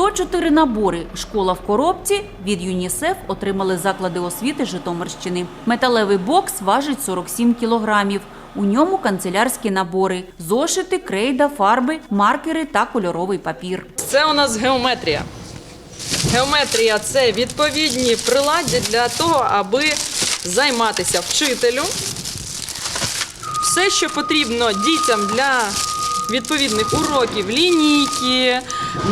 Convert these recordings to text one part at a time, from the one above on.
104 набори Школа в коробці від ЮНІСЕФ отримали заклади освіти Житомирщини. Металевий бокс важить 47 кілограмів. У ньому канцелярські набори, зошити, крейда, фарби, маркери та кольоровий папір. Це у нас геометрія. Геометрія це відповідні приладдя для того, аби займатися вчителю. Все, що потрібно дітям для відповідних уроків, лінійки,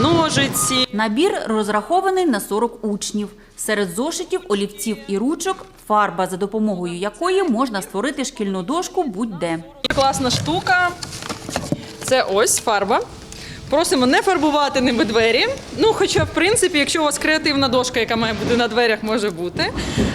ножиці, Набір розрахований на 40 учнів. Серед зошитів, олівців і ручок фарба, за допомогою якої можна створити шкільну дошку будь-де. Класна штука. Це ось фарба. Просимо не фарбувати ними двері. Ну, хоча, в принципі, якщо у вас креативна дошка, яка має бути на дверях, може бути.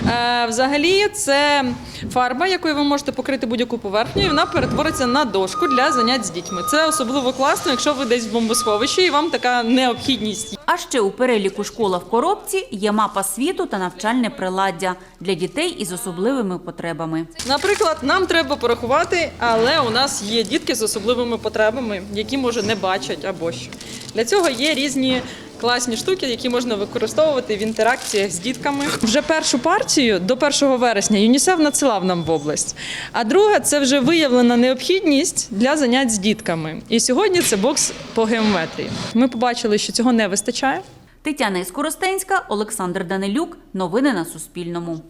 Е, взагалі, це фарба, якою ви можете покрити будь-яку поверхню, і вона перетвориться на дошку для занять з дітьми. Це особливо класно, якщо ви десь в бомбосховищі і вам така необхідність А ще у переліку школа в коробці є мапа світу та навчальне приладдя для дітей із особливими потребами. Наприклад, нам треба порахувати, але у нас є дітки з особливими потребами, які може не бачать або що. Для цього є різні класні штуки, які можна використовувати в інтеракціях з дітками. Вже першу партію до 1 вересня ЮНІСЕФ надсилав нам в область. А друга це вже виявлена необхідність для занять з дітками. І сьогодні це бокс по геометрії. Ми побачили, що цього не вистачає. Тетяна Іскоростенська, Олександр Данилюк. Новини на Суспільному.